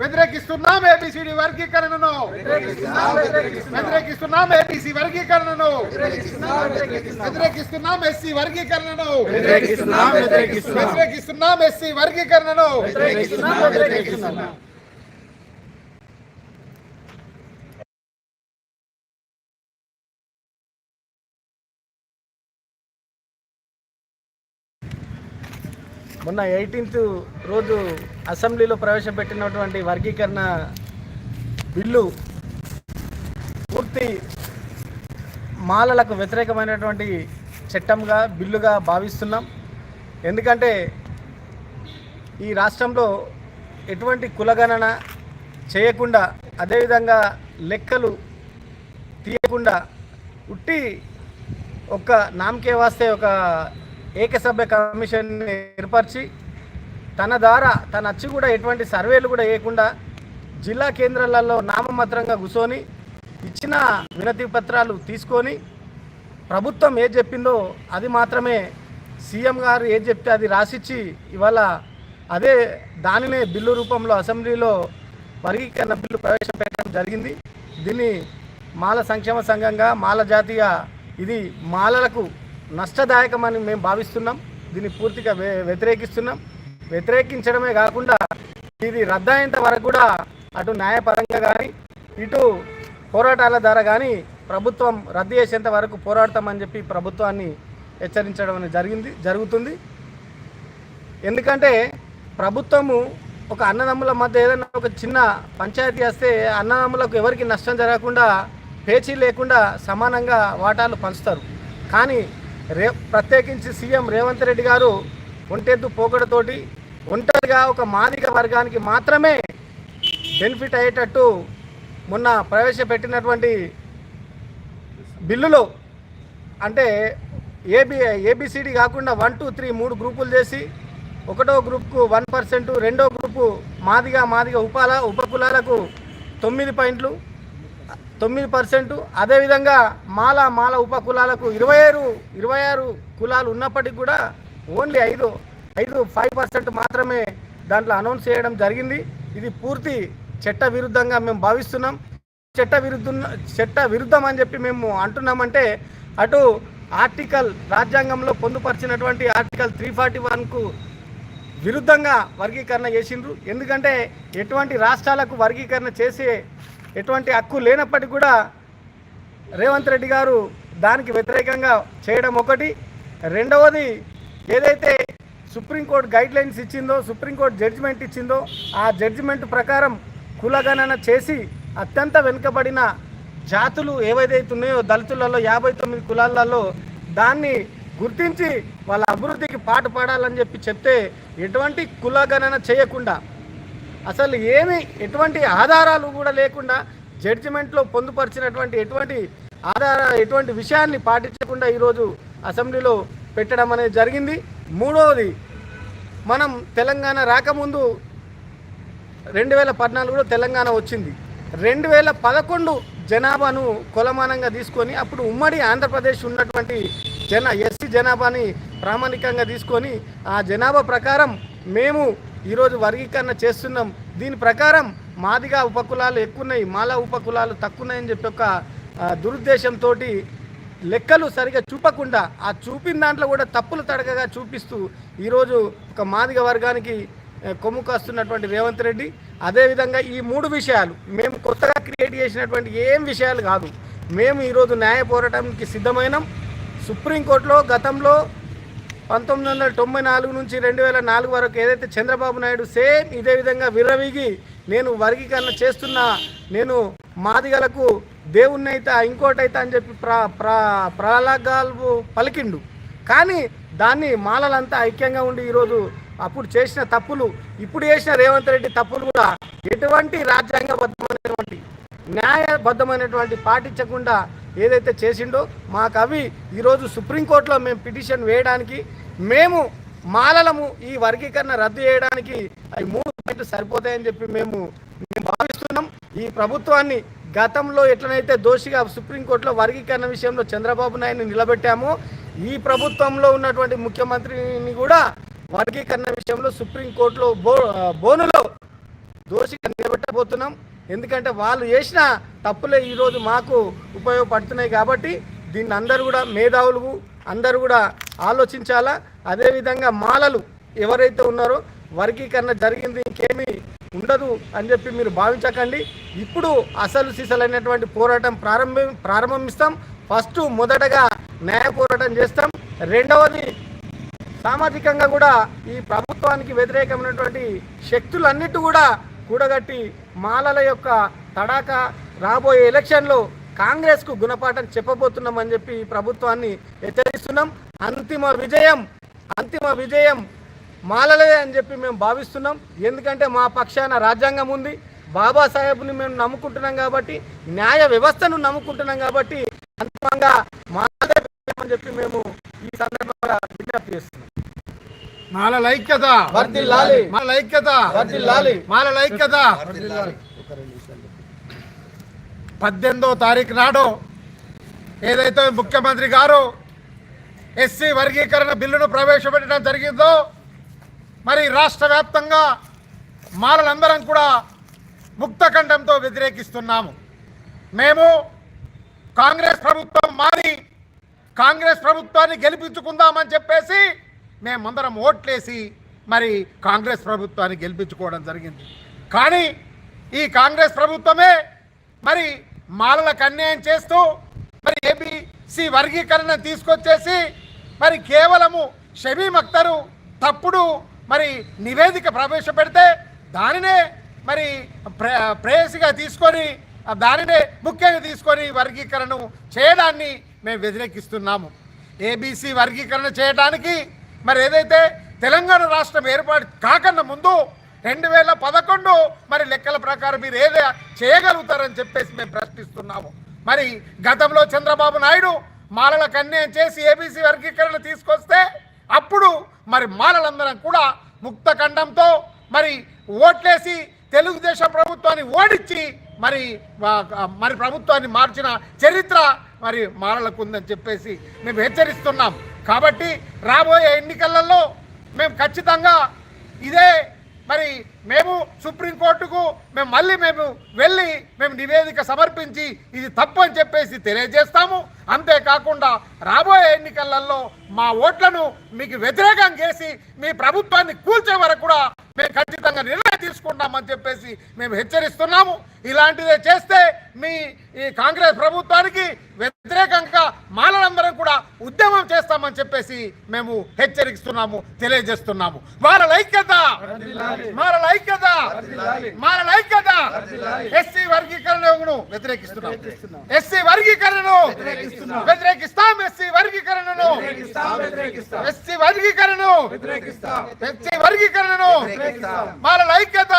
వ్యతిరేకిస్తున్నాం A B C D వర్గీకరణను. వ్యతిరేకిస్తున్నాం ABC వర్గీకరణను. వ్యతిరేకిస్తున్నాం ఎస్సీ వర్గీకరణను. వ్యతిరేకిస్తున్నాం, ఎస్సీ వర్గీకరణను. మొన్న ఎయిటీన్త్ రోజు అసెంబ్లీలో ప్రవేశపెట్టినటువంటి వర్గీకరణ బిల్లు పూర్తి మాలలకు వ్యతిరేకమైనటువంటి చట్టంగా బిల్లుగా భావిస్తున్నాం. ఎందుకంటే ఈ రాష్ట్రంలో ఎటువంటి కులగణన చేయకుండా అదేవిధంగా లెక్కలు తీయకుండా ఉట్టి ఒక నామకే వాస్తే ఒక ఏకసభ్య కమిషన్ ఏర్పరిచి తన ద్వారా తన వచ్చి కూడా ఎటువంటి సర్వేలు కూడా వేయకుండా జిల్లా కేంద్రాలలో నామమాత్రంగా కూర్చొని ఇచ్చిన వినతి పత్రాలు తీసుకొని ప్రభుత్వం ఏది చెప్పిందో అది మాత్రమే సీఎం గారు ఏది చెప్తే అది రాసిచ్చి ఇవాళ అదే దానినే బిల్లు రూపంలో అసెంబ్లీలో వర్గీకరణ బిల్లు ప్రవేశపెట్టడం జరిగింది. దీన్ని మాల సంక్షేమ సంఘంగా మాల జాతీయ ఇది మాలలకు నష్టదాయకమని మేము భావిస్తున్నాం. దీన్ని పూర్తిగా వ్యతిరేకిస్తున్నాం. వ్యతిరేకించడమే కాకుండా ఇది రద్దయ్యేంత వరకు కూడా అటు న్యాయపరంగా కానీ ఇటు పోరాటాల ద్వారా కానీ ప్రభుత్వం రద్దు చేసేంత వరకు పోరాడతామని చెప్పి ప్రభుత్వాన్ని హెచ్చరించడం అనేది జరిగింది జరుగుతుంది. ఎందుకంటే ప్రభుత్వము ఒక అన్నదమ్ముల మధ్య ఏదైనా ఒక చిన్న పంచాయతీ వస్తే అన్నదమ్ములకు ఎవరికి నష్టం జరగకుండా పేచీ లేకుండా సమానంగా వాటాలు పంచుతారు. కానీ రే ప్రత్యేకించి సీఎం రేవంత్ రెడ్డి గారు ఒంటెద్దు పోకడతోటి ఒంటరిగా ఒక మాదిగ వర్గానికి మాత్రమే బెనిఫిట్ అయ్యేటట్టు మొన్న ప్రవేశపెట్టినటువంటి బిల్లులో అంటే A B A B C D కాకుండా వన్ టూ త్రీ మూడు గ్రూపులు చేసి ఒకటో గ్రూప్కు వన్ పర్సెంట్ రెండో గ్రూపు మాదిగా మాదిగా ఉపాల ఉపకులాలకు తొమ్మిది పాయింట్లు తొమ్మిది పర్సెంట్. అదేవిధంగా మాల మాల ఉపకులాలకు ఇరవై ఆరు ఇరవై ఆరు కులాలు ఉన్నప్పటికీ కూడా ఓన్లీ ఐదు ఐదు ఫైవ్ పర్సెంట్ మాత్రమే దాంట్లో అనౌన్స్ చేయడం జరిగింది. ఇది పూర్తి చట్ట విరుద్ధంగా మేము భావిస్తున్నాం. చట్ట విరుద్ధం చట్ట విరుద్ధం అని చెప్పి మేము అంటున్నామంటే అటు ఆర్టికల్ రాజ్యాంగంలో పొందుపరిచినటువంటి ఆర్టికల్ త్రీ ఫార్టీ వన్కు విరుద్ధంగా వర్గీకరణ చేసిండ్రు. ఎందుకంటే ఎటువంటి రాష్ట్రాలకు వర్గీకరణ చేసే ఎటువంటి హక్కు లేనప్పటికీ కూడా రేవంత్ రెడ్డి గారు దానికి వ్యతిరేకంగా చేయడం ఒకటి. రెండవది ఏదైతే సుప్రీంకోర్టు గైడ్ లైన్స్ ఇచ్చిందో సుప్రీంకోర్టు జడ్జిమెంట్ ఇచ్చిందో ఆ జడ్జిమెంట్ ప్రకారం కులగణన చేసి అత్యంత వెనుకబడిన జాతులు ఏవైతే ఉన్నాయో దళితులలో యాభై తొమ్మిది కులాలలో దాన్ని గుర్తించి వాళ్ళ అభివృద్ధికి పాటు పాడాలని చెప్పి చెప్తే ఎటువంటి కులగణన చేయకుండా అసలు ఏమి ఎటువంటి ఆధారాలు కూడా లేకుండా జడ్జిమెంట్లో పొందుపరిచినటువంటి ఎటువంటి ఆధార ఎటువంటి విషయాన్ని పాటించకుండా ఈరోజు అసెంబ్లీలో పెట్టడం అనేది జరిగింది. మూడవది మనం తెలంగాణ రాకముందు రెండు వేల పద్నాలుగులో తెలంగాణ వచ్చింది. రెండు వేల పదకొండు జనాభాను కొలమానంగా తీసుకొని అప్పుడు ఉమ్మడి ఆంధ్రప్రదేశ్ ఉన్నటువంటి జన ఎస్సీ జనాభాని ప్రామాణికంగా తీసుకొని ఆ జనాభా ప్రకారం మేము ఈరోజు వర్గీకరణ చేస్తున్నాం. దీని ప్రకారం మాదిగా ఉపకులాలు ఎక్కువన్నాయి మాలా ఉపకులాలు తక్కువన్నాయని చెప్పి ఒక దురుద్దేశంతో లెక్కలు సరిగా చూపకుండా ఆ చూపిన దాంట్లో కూడా తప్పులు తడకగా చూపిస్తూ ఈరోజు ఒక మాదిగ వర్గానికి కొమ్ము కాస్తున్నటువంటి రేవంత్ రెడ్డి. అదేవిధంగా ఈ మూడు విషయాలు మేము కొత్తగా క్రియేట్ చేసినటువంటి ఏం విషయాలు కాదు. మేము ఈరోజు న్యాయ పోరాటానికి సిద్ధమైనాం. సుప్రీంకోర్టులో గతంలో పంతొమ్మిది వందల తొంభై నాలుగు నుంచి రెండు వేల నాలుగు వరకు ఏదైతే చంద్రబాబు నాయుడు సేమ్ ఇదే విధంగా విర్రవీగి నేను వర్గీకరణ చేస్తున్నా నేను మాదిగలకు దేవుణ్ణైతే ఇంకోటైతే అని చెప్పి ప్రా ప్ర ప్రలాగాలు పలికిండు. కానీ దాన్ని మాలలంతా ఐక్యంగా ఉండి ఈరోజు అప్పుడు చేసిన తప్పులు ఇప్పుడు చేసిన రేవంత్ రెడ్డి తప్పులు కూడా ఎటువంటి రాజ్యాంగబద్ధమైనటువంటి న్యాయబద్ధమైనటువంటి పాటించకుండా ఏదైతే చేసిండో మాకు అవి ఈరోజు సుప్రీంకోర్టులో మేము పిటిషన్ వేయడానికి మేము మాలలము ఈ వర్గీకరణ రద్దు చేయడానికి అవి మూడు పాయింట్లు సరిపోతాయని చెప్పి మేము మేము భావిస్తున్నాం. ఈ ప్రభుత్వాన్ని గతంలో ఎట్లనైతే దోషిగా సుప్రీంకోర్టులో వర్గీకరణ విషయంలో చంద్రబాబు నాయుడు నిలబెట్టామో ఈ ప్రభుత్వంలో ఉన్నటువంటి ముఖ్యమంత్రిని కూడా వర్గీకరణ విషయంలో సుప్రీంకోర్టులో బో బోనులో దోషిగా నిలబెట్టబోతున్నాం. ఎందుకంటే వాళ్ళు చేసిన తప్పులే ఈరోజు మాకు ఉపయోగపడుతున్నాయి కాబట్టి దీన్ని అందరూ కూడా మేధావులు అందరూ కూడా ఆలోచించాలా? అదేవిధంగా మాలలు ఎవరైతే ఉన్నారో వర్గీకరణ జరిగింది ఇంకేమీ ఉండదు అని చెప్పి మీరు భావించకండి. ఇప్పుడు అసలు సిసలైనటువంటి పోరాటం ప్రారంభం ప్రారంభిస్తాం. ఫస్ట్ మొదటగా న్యాయ పోరాటం చేస్తాం. రెండవది సామాజికంగా కూడా ఈ ప్రభుత్వానికి వ్యతిరేకమైనటువంటి శక్తులన్నిటి కూడా కూడగట్టి మాలల యొక్క తడాక రాబోయే ఎలక్షన్లో కాంగ్రెస్కు గుణపాఠం చెప్పబోతున్నామని చెప్పి ఈ ప్రభుత్వాన్ని హెచ్చరిస్తున్నాం. అంతిమ విజయం అంతిమ విజయం మాలలే అని చెప్పి మేము భావిస్తున్నాం. ఎందుకంటే మా పక్షాన రాజ్యాంగం ఉంది. బాబాసాహెబ్ని మేము నమ్ముకుంటున్నాం కాబట్టి న్యాయ వ్యవస్థను నమ్ముకుంటున్నాం కాబట్టి అంతిమంగా మాలలే అని చెప్పి మేము ఈ సందర్భంగా విజ్ఞప్తి చేస్తున్నాం. మాల వర్ధిల్లాలి. మాల వర్ధిల్లాలి. మాల ఐక్యత పద్దెనిమిదో తారీఖు నాడు ఏదైతే ముఖ్యమంత్రి గారు ఎస్సీ వర్గీకరణ బిల్లును ప్రవేశపెట్టడం జరిగిందో మరి రాష్ట్ర వ్యాప్తంగా మాలలందరం కూడా ముక్తఖండంతో వ్యతిరేకిస్తున్నాము మేము కాంగ్రెస్ ప్రభుత్వం మారి కాంగ్రెస్ ప్రభుత్వాన్ని గెలిపించుకుందామని చెప్పేసి మేమందరం ఓట్లేసి మరి కాంగ్రెస్ ప్రభుత్వాన్ని గెలిపించుకోవడం జరిగింది. కానీ ఈ కాంగ్రెస్ ప్రభుత్వమే మరి మాలలకు అన్యాయం చేస్తూ మరి ఏబిసి వర్గీకరణ తీసుకొచ్చేసి మరి కేవలము షమీం అక్తరు తప్పుడు మరి నివేదిక ప్రవేశపెడితే దానినే మరి ప్రే ప్రేయసిగా తీసుకొని దానినే ముఖ్యంగా తీసుకొని వర్గీకరణ చేయడాన్ని మేము వ్యతిరేకిస్తున్నాము. ఏబీసీ వర్గీకరణ చేయడానికి మరి ఏదైతే తెలంగాణ రాష్ట్రం ఏర్పాటు కాకన్నా ముందు రెండు వేల పదకొండు మరి లెక్కల ప్రకారం మీరు ఏదో చేయగలుగుతారని చెప్పేసి మేము ప్రశ్నిస్తున్నాము. మరి గతంలో చంద్రబాబు నాయుడు మాలల అన్యాయం చేసి ఏబీసీ వర్గీకరణ తీసుకొస్తే అప్పుడు మరి మాలలందరం కూడా ముక్త ఖండంతో మరి ఓట్లేసి తెలుగుదేశం ప్రభుత్వాన్ని ఓడించి మరి మరి ప్రభుత్వాన్ని మార్చిన చరిత్ర మరి మాలలకు ఉందని చెప్పేసి మేము హెచ్చరిస్తున్నాం. కాబట్టి రాబోయే ఎన్నికలలో మేము ఖచ్చితంగా ఇదే మరి మేము సుప్రీంకోర్టుకు మేము మళ్ళీ మేము వెళ్ళి మేము నివేదిక సమర్పించి ఇది తప్పు అని చెప్పేసి తెలియజేస్తాము. అంతేకాకుండా రాబోయే ఎన్నికలలో మా ఓట్లను మీకు వ్యతిరేకం చేసి మీ ప్రభుత్వాన్ని కూల్చే వరకు కూడా మేము ఖచ్చితంగా నిర్ణయం తీసుకుంటామని చెప్పేసి మేము హెచ్చరిస్తున్నాము. ఇలాంటిదే చేస్తే మీ ఈ కాంగ్రెస్ ప్రభుత్వానికి వ్యతిరేకంగా మాలలందరం కూడా ఉద్యమం చేస్తామని చెప్పేసి మేము హెచ్చరిస్తున్నాము తెలియజేస్తున్నాము. వాళ్ళ ఐక్యత! మాల ఐక్యత! మాల ఐక్యత! ఎస్సీ వర్గీకరణను వ్యతిరేకిస్తున్నాం. ఎస్సీ వర్గీకరణను వ్యతిరేకిస్తాం. ఎస్సీ వర్గీకరణను ఎస్సీ వర్గీకరణను ఎస్సీ వర్గీకరణను మాల ఐక్యత